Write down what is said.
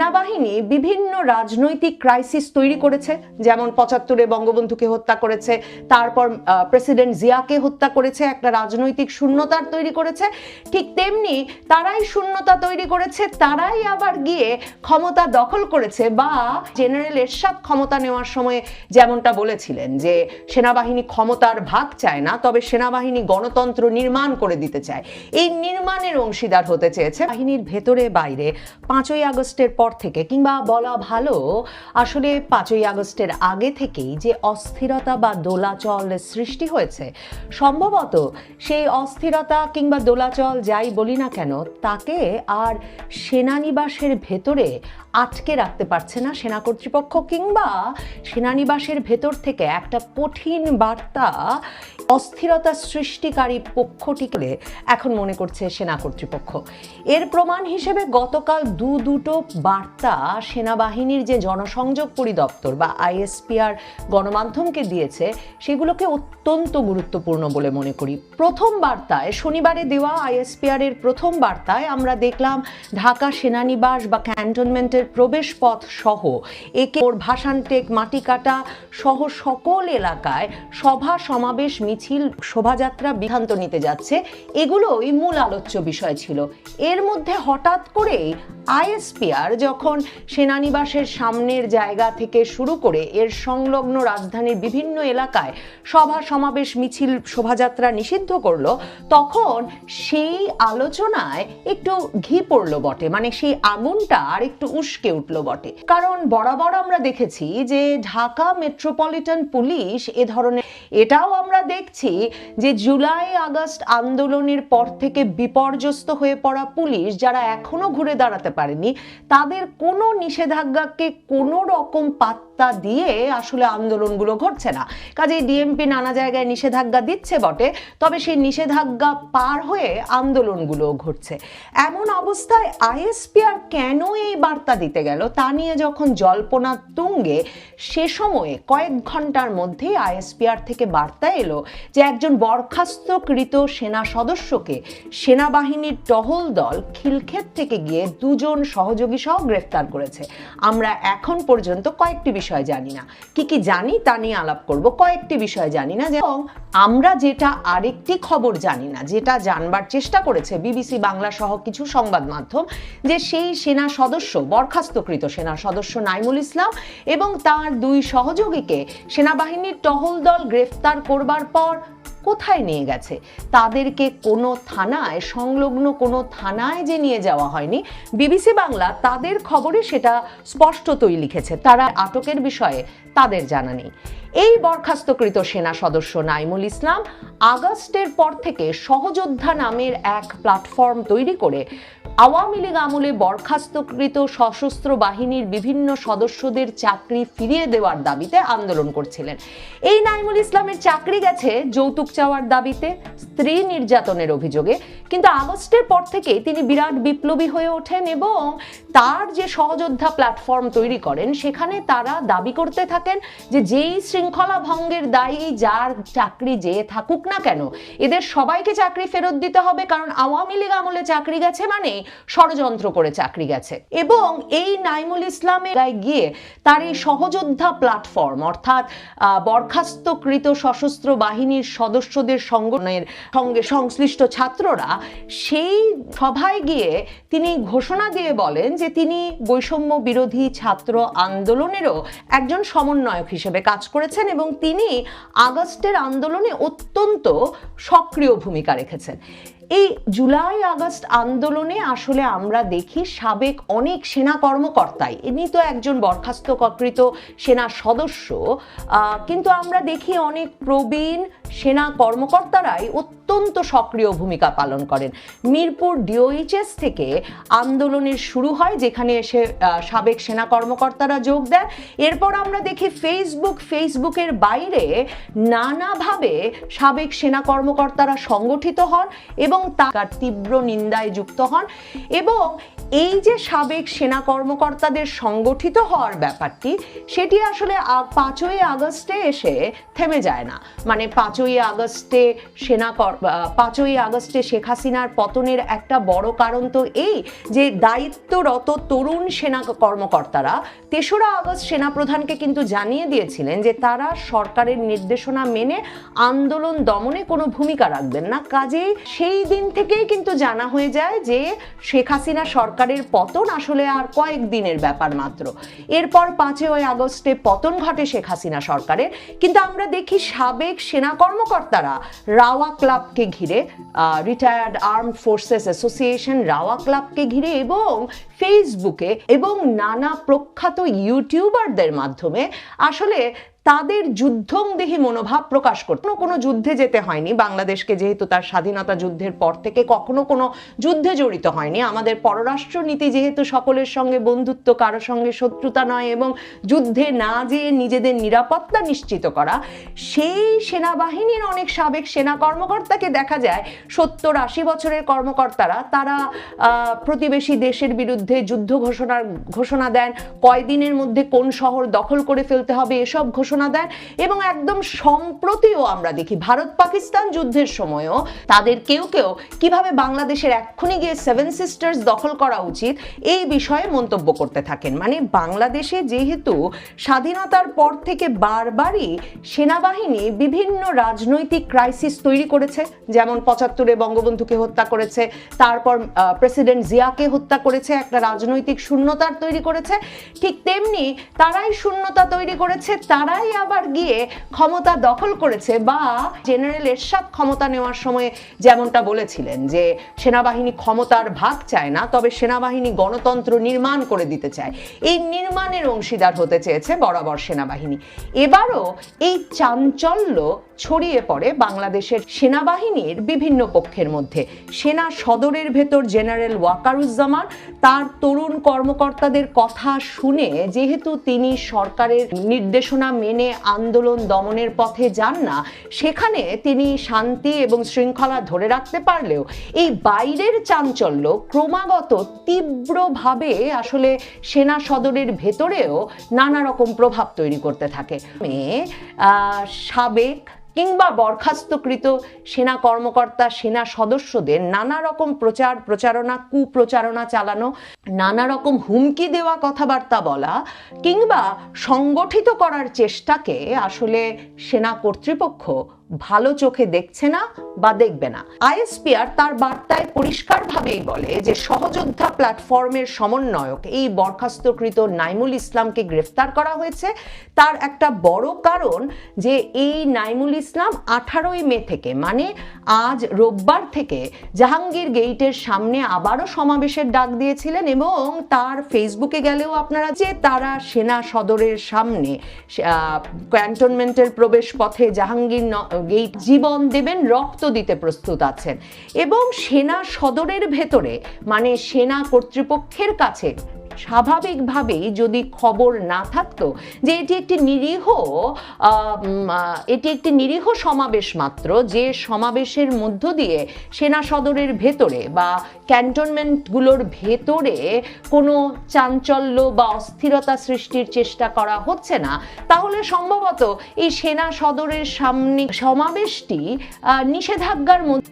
সেনাবাহিনী বিভিন্ন রাজনৈতিক ক্রাইসিস তৈরি করেছে, যেমন পঁচাত্তরে বঙ্গবন্ধুকে হত্যা করেছে, তারপর প্রেসিডেন্ট জিয়াকে হত্যা করেছে, একটা রাজনৈতিক শূন্যতার তৈরি করেছে। ঠিক তেমনি তারাই শূন্যতা তৈরি করেছে, তারাই আবার গিয়ে ক্ষমতা দখল করেছে বা জেনারেল এরশাদ ক্ষমতা নেওয়ার সময় যেমনটা বলেছিলেন যে সেনাবাহিনী ক্ষমতার ভাগ চায় না, তবে সেনাবাহিনী গণতন্ত্র নির্মাণ করে দিতে চায়। এই নির্মাণের অংশীদার হতে চেয়েছে। বাহিনীর ভেতরে বাইরে পাঁচই আগস্টের পর থেকে কিংবা বলা ভালো, আসলে পাঁচই আগস্টের আগে থেকেই যে অস্থিরতা বা দোলাচল সৃষ্টি হয়েছে, সম্ভবত সেই অস্থিরতা কিংবা দোলাচল যাই বলি না কেন, তাকে আর সেনানিবাসের ভেতরে আটকে রাখতে পারছে না সেনা কর্তৃপক্ষ কিংবা সেনানিবাসের ভেতর থেকে একটা কঠিন বার্তা অস্থিরতা সৃষ্টিকারী পক্ষটিকে এখন মনে করছে সেনা কর্তৃপক্ষ। এর প্রমাণ হিসেবে গতকাল দু দুটো বার্তা সেনাবাহিনীর যে জনসংযোগ পরিদপ্তর বা আইএসপিআর গণমাধ্যমকে দিয়েছে, সেগুলোকে অত্যন্ত গুরুত্বপূর্ণ বলে মনে করি। প্রথম বার্তায়, শনিবারে দেওয়া আইএসপিআর এর প্রথম বার্তায় আমরা দেখলাম ঢাকা সেনানিবাস বা ক্যান্টনমেন্টের প্রবেশ পথ সহ একে ওর ভাসানটেক মাটিকাটা সহ সকল এলাকায় সভা, সমাবেশ, মিছিল, শোভাযাত্রা, বিভ্রান্ত নিতে যাচ্ছে। এগুলোই মূল আলোচ্য বিষয় ছিল। এর মধ্যে হঠাৎ করেই আইএসপিআর যখন সেনানিবাসের সামনের জায়গা থেকে শুরু করে এর সংলগ্ন রাজধানীর বিভিন্ন এলাকায় সভা, সমাবেশ, মিছিল, শোভাযাত্রা নিষিদ্ধ করল, তখন সেই আলোচনায় একটু ঘি পড়ল বটে। মানে সেই আগুনটা আর একটু উস্কে উঠল বটে। কারণ বরাবর আমরা দেখেছি যে ঢাকা মেট্রোপলিটন পুলিশ এ ধরনের এটাও আমরা দেখছি যে জুলাই আগস্ট আন্দোলনের পর থেকে বিপর্যস্ত হয়ে পড়া পুলিশ যারা এখনও ঘুরে দাঁড়াতে পারেনি, তাদের কোনো নিষেধাজ্ঞাকে কোনো রকম পাত্তা দিয়ে আসলে আন্দোলনগুলো ঘটছে না। কাজেই ডিএমপি নানা জায়গায় নিষেধাজ্ঞা দিচ্ছে বটে, তবে সেই নিষেধাজ্ঞা পার হয়ে আন্দোলনগুলো ঘটছে। এমন অবস্থায় আইএসপিআর কেন এই বার্তা দিতে গেল। তা নিয়ে যখন জল্পনা তুঙ্গে, সে সময়ে কয়েক ঘণ্টার মধ্যেই আইএসপিআর থেকে বার্তা এলো যে একজন বরখাস্তকৃত সেনা সদস্যকে সেনাবাহিনীর টহল দল খিলক্ষেত থেকে গিয়ে দুজন সহযোগী সহ গ্রেফতার করেছে। আমরা এখন পর্যন্ত কয়েকটি বিষয় জানি না। কি কি জানি তা নিয়ে আলাপ করব। কয়েকটি বিষয় জানি না। এবং আমরা যেটা আরেকটি খবর জানি না, যেটা জানবার চেষ্টা করেছে বিবিসি বাংলা সহ কিছু সংবাদ মাধ্যম, যে সেই সেনা সদস্য বরখাস্তকৃত সেনার সদস্য নাইমুল ইসলাম এবং তার দুই সহযোগীকে সেনাবাহিনীর টহল দল গ্রেফতার করবার পর কোথায় নিয়ে গেছে? তাদেরকে কোনো থানায়, সংলগ্ন কোনো থানায় যে নিয়ে যাওয়া হয়নি, বিবিসি বাংলা তাদের খবরে সেটা স্পষ্টতই লিখেছে। তারা আটকের বিষয়ে তাদের জানা নেই। এই বরখাস্তকৃত সেনা সদস্য নাইমুল ইসলাম আগস্টের পর থেকে সহযোদ্ধা নামের এক প্ল্যাটফর্ম তৈরি করে আওয়ামী লীগ আমলে বরখাস্তকৃত সশস্ত্র বাহিনীর বিভিন্ন সদস্যদের চাকরি ফিরিয়ে দেওয়ার দাবিতে আন্দোলন করছিলেন। এই নাইমুল ইসলামের চাকরি গেছে যৌতুক চাওয়ার দাবিতে স্ত্রী নির্যাতনের অভিযোগে কিন্তু আগস্টের পর থেকে তিনি বিরাট বিপ্লবী হয়ে ওঠেন এবং তার যে সহযোদ্ধা প্ল্যাটফর্ম তৈরি করেন, সেখানে তারা দাবি করতে থাকেন যে যেই শৃঙ্খলা ভঙ্গের দায়ী, যার চাকরি যে থাকুক না কেন, এদের সবাইকে চাকরি ফেরত দিতে হবে কারণ আওয়ামী লীগ আমলে চাকরি গেছে মানে ষড়যন্ত্র করে চাকরি গেছে। এবং এই নাইমুল ইসলামের গায়ে গিয়ে তার এই সহযোদ্ধা প্ল্যাটফর্ম অর্থাৎ বরখাস্তকৃত সশস্ত্র বাহিনীর সদস্যদের সংগঠনের সঙ্গে সংশ্লিষ্ট ছাত্ররা সেই সভায় গিয়ে তিনি ঘোষণা দিয়ে বলেন যে তিনি বৈষম্য বিরোধী ছাত্র আন্দোলনেরও একজন সমন্বয়ক হিসেবে কাজ করেছেন এবং তিনি আগস্টের আন্দোলনে অত্যন্ত সক্রিয় ভূমিকা রেখেছেন। এই জুলাই আগস্ট আন্দোলনে আসলে আমরা দেখি সাবেক অনেক সেনা কর্মকর্তাই, ইনি তো একজন বরখাস্তকৃত সেনা সদস্য কিন্তু আমরা দেখি অনেক প্রবীণ সেনা কর্মকর্তারাই অত্যন্ত সক্রিয় ভূমিকা পালন করেন। মিরপুর ডিওইচএস থেকে আন্দোলনের শুরু হয়, যেখানে এসে সাবেক সেনা কর্মকর্তারা যোগ দেন। এরপর আমরা দেখি ফেসবুক ফেসবুকের বাইরে নানাভাবে সাবেক সেনা কর্মকর্তারা সংগঠিত হন এবং তার তীব্র নিন্দায় যুক্ত হন এবং এই যে সাবেক সেনা কর্মকর্তাদের সংগঠিত হওয়ার ব্যাপারটি, সেটি আসলে পাঁচই আগস্টে এসে থেমে যায় না। মানে পাঁচই আগস্টে সেনা পাঁচই আগস্টে শেখ হাসিনার পতনের একটা বড় কারণ তো এই যে দায়িত্বরত তরুণ সেনা কর্মকর্তারা, তেসরা আগস্ট সেনাপ্রধানকে কিন্তু জানিয়ে দিয়েছিলেন যে তারা সরকারের নির্দেশনা মেনে আন্দোলন দমনে কোনো ভূমিকা রাখবেন না। কাজেই সেই দিন থেকেই কিন্তু জানা হয়ে যায় যে শেখ হাসিনা সরকারের পতন আসলে আর কয়েক দিনের ব্যাপার মাত্র। এরপর পাঁচই আগস্টে পতন ঘটে শেখ হাসিনা সরকারের। কিন্তু আমরা দেখি সাবেক সেনা কর্মকর্তারা রাওয়া ক্লাবকে ঘিরে রিটায়ার্ড আর্ম ফোর্সেস অ্যাসোসিয়েশন রাওয়া ক্লাবকে ঘিরে এবং ফেসবুকে এবং নানা প্রখ্যাত ইউটিউবারদের মাধ্যমে আসলে তাদের যুদ্ধংদেহী মনোভাব প্রকাশ করত কোনো কোনো যুদ্ধে যেতে হয়নি। বাংলাদেশকে যেহেতু তার স্বাধীনতা যুদ্ধের পর থেকে কখনো কোনো যুদ্ধে জড়িত হয়নি। আমাদের পররাষ্ট্র নীতি যেহেতু সকলের সঙ্গে বন্ধুত্ব, কারও সঙ্গে শত্রুতা নয় এবং যুদ্ধে না যেয়ে নিজেদের নিরাপত্তা নিশ্চিত করা, সেই সেনাবাহিনীর অনেক সাবেক সেনা কর্মকর্তাকে দেখা যায়, সত্তর আশি বছরের কর্মকর্তারা, তারা প্রতিবেশী দেশের বিরুদ্ধে যুদ্ধ ঘোষণার ঘোষণা দেন, কয়দিনের মধ্যে কোন শহর দখল করে ফেলতে হবে এসব ঘোষণা দেন এবং একদম সম্প্রতিও আমরা দেখি ভারত পাকিস্তান যুদ্ধের সময়ও তাদের কেউ কেউ কীভাবে বাংলাদেশের এক্ষুনি গিয়ে সেভেন সিস্টার্স দখল করা উচিত এই বিষয়ে মন্তব্য করতে থাকেন। মানে বাংলাদেশে যেহেতু স্বাধীনতার পর থেকে বারবারই সেনাবাহিনী বিভিন্ন রাজনৈতিক ক্রাইসিস তৈরি করেছে, যেমন পঁচাত্তরে বঙ্গবন্ধুকে হত্যা করেছে, তারপর প্রেসিডেন্ট জিয়াকে হত্যা করেছে, একটা রাজনৈতিক শূন্যতার তৈরি করেছে, ঠিক তেমনি তারাই শূন্যতা তৈরি করেছে, তারাই আবার গিয়ে ক্ষমতা দখল করেছে বা জেনারেল এরশাদ ক্ষমতা নেওয়ার সময় যেমনটা বলেছিলেন যে সেনাবাহিনী ক্ষমতার ভাগ চায় না, তবে সেনাবাহিনী গণতন্ত্র নির্মাণ করে দিতে চায়। এই নির্মাণের অংশীদার হতে চেয়েছে বরাবর সেনাবাহিনী। এবারও এই চাঞ্চল্য ছড়িয়ে পড়ে বাংলাদেশের সেনাবাহিনীর বিভিন্ন পক্ষের মধ্যে। সেনা সদরের ভেতর জেনারেল ওয়াকারুজ্জামান, তার তরুণ কর্মকর্তাদের কথা শুনে, যেহেতু তিনি সরকারের নির্দেশনা মেনে আন্দোলন দমনের পথে যান না, সেখানে তিনি শান্তি এবং শৃঙ্খলা ধরে রাখতে পারলেও এই বাইরের চাঞ্চল্য ক্রমাগত তীব্রভাবে আসলে সেনা সদরের ভেতরেও নানা রকম প্রভাব তৈরি করতে থাকে। সাবেক কিংবা বরখাস্তকৃত সেনা কর্মকর্তা, সেনা সদস্যদের নানা রকম প্রচার প্রচারণা, কুপ্রচারণা চালানো, নানা রকম হুমকি দেওয়া কথাবার্তা বলা, কিংবা সংগঠিত করার চেষ্টাকে আসলে সেনা কর্তৃপক্ষ ভালো চোখে দেখছে না বা দেখবে না। আইএসপিআর তার বার্তায় পরিষ্কারভাবেই বলে যে সহযোদ্ধা প্ল্যাটফর্মের সমন্বয়ক, এই বরখাস্তকৃত নাইমুল ইসলামকে গ্রেফতার করা হয়েছে। তার একটা বড় কারণ যে এই নাইমুল ইসলাম আঠারোই মে থেকে মানে আজ রোববার থেকে জাহাঙ্গীর গেইটের সামনে আবারও সমাবেশের ডাক দিয়েছিলেন এবং তার ফেসবুকে গেলেও আপনারা যে তারা সেনা সদরের সামনে ক্যান্টনমেন্টের প্রবেশ পথে জাহাঙ্গীর গেইট জীবন দেবেন, রক্ত দিতে প্রস্তুত আছেন। এবং সেনা সদরের ভেতরে মানে সেনা কর্তৃপক্ষের কাছে স্বাভাবিকভাবেই যদি খবর না থাকতো যে এটি একটি নিরীহ এটি একটি নিরীহ সমাবেশ মাত্র, যে সমাবেশের মধ্য দিয়ে সেনা সদরের ভেতরে বা ক্যান্টনমেন্টগুলোর ভেতরে কোনো চাঞ্চল্য বা অস্থিরতা সৃষ্টির চেষ্টা করা হচ্ছে না, তাহলে সম্ভবত এই সেনা সদরের সামনে সমাবেশটি নিষেধাজ্ঞার মধ্যে